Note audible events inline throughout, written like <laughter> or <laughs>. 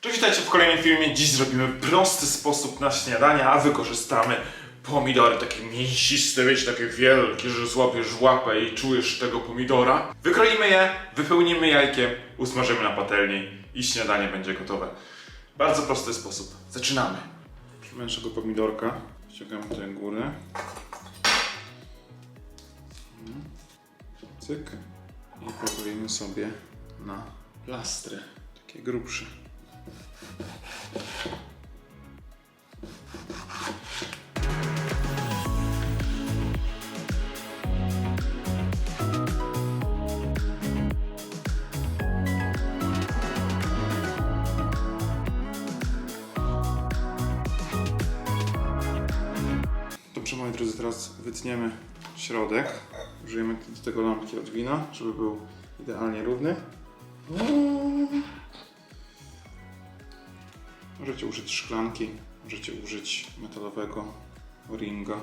Cześć, witajcie w kolejnym filmie. Dziś zrobimy prosty sposób na śniadanie, a wykorzystamy pomidory takie mięsiste, wiecie, takie wielkie, że złapiesz łapę i czujesz tego pomidora. Wykroimy je, wypełnimy jajkiem, usmażymy na patelni i śniadanie będzie gotowe. Bardzo prosty sposób. Zaczynamy. Naszego pomidorka ściągamy tę górę. Cyk. I pokrojimy sobie na plastry, takie grubsze. Dobrze, moi drodzy, teraz wytniemy środek. Użyjemy do tego lampki od wina, żeby był idealnie równy. Możecie użyć szklanki, możecie użyć metalowego ringa.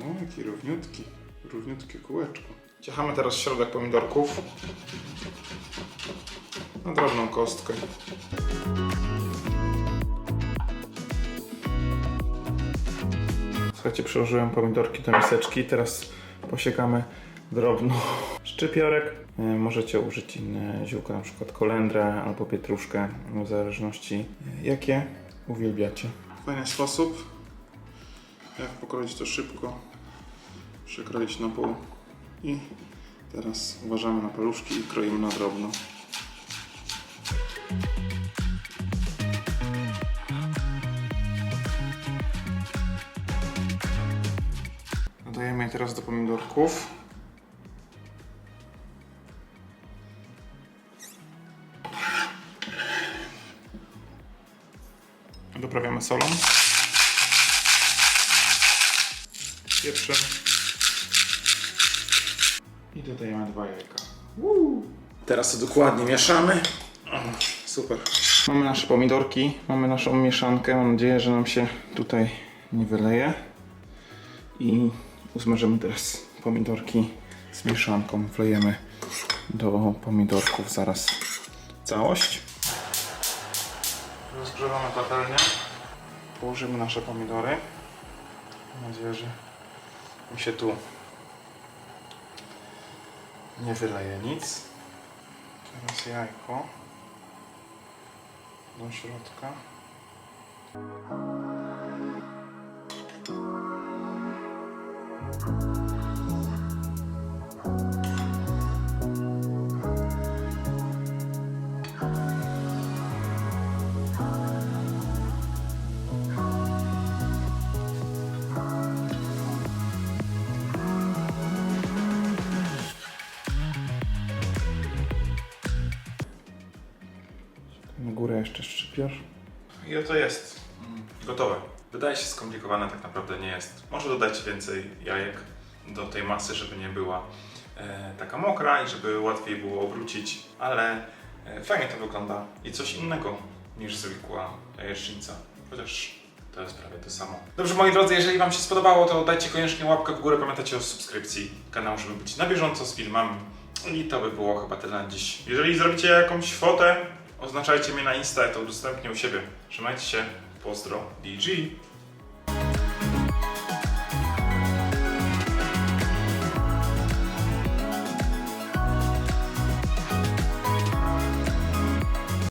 O, jaki równiutki, równiutkie kółeczko. Ciachamy teraz środek pomidorków na drobną kostkę. Słuchajcie, przyłożyłem pomidorki do miseczki. Teraz posiekamy drobno <laughs> szczypiorek. E, Możecie użyć inne ziółka, na przykład kolendrę albo pietruszkę, w zależności e, jakie uwielbiacie. Fajny sposób, jak pokroić to szybko, przekroić na pół i teraz uważamy na paluszki i kroimy na drobno. Dodajemy je teraz do pomidorków. Doprawiamy solą. Pieprzem. I dodajemy dwa jajka. Teraz to dokładnie mieszamy. Super. Mamy nasze pomidorki, mamy naszą mieszankę. Mam nadzieję, że nam się tutaj nie wyleje. I usmażymy teraz pomidorki z mieszanką. Wlejemy do pomidorków zaraz całość. Rozgrzewamy patelnię. Położymy nasze pomidory. Mam nadzieję, że mi się tu nie wyleje nic. Teraz jajko do środka. Na górę jeszcze szczypior. I oto jest. Gotowe. Wydaje się skomplikowane, tak naprawdę nie jest. Może dodać więcej jajek do tej masy, żeby nie była e, taka mokra i żeby łatwiej było obrócić, ale e, fajnie to wygląda i coś innego niż zwykła jajecznica. Chociaż to jest prawie to samo. Dobrze, moi drodzy, jeżeli Wam się spodobało, to dajcie koniecznie łapkę w górę. Pamiętajcie o subskrypcji kanału, żeby być na bieżąco z filmami. I to by było chyba tyle na dziś. Jeżeli zrobicie jakąś fotę, oznaczajcie mnie na Insta, to udostępnię u siebie. Trzymajcie się. Pozdro. DG.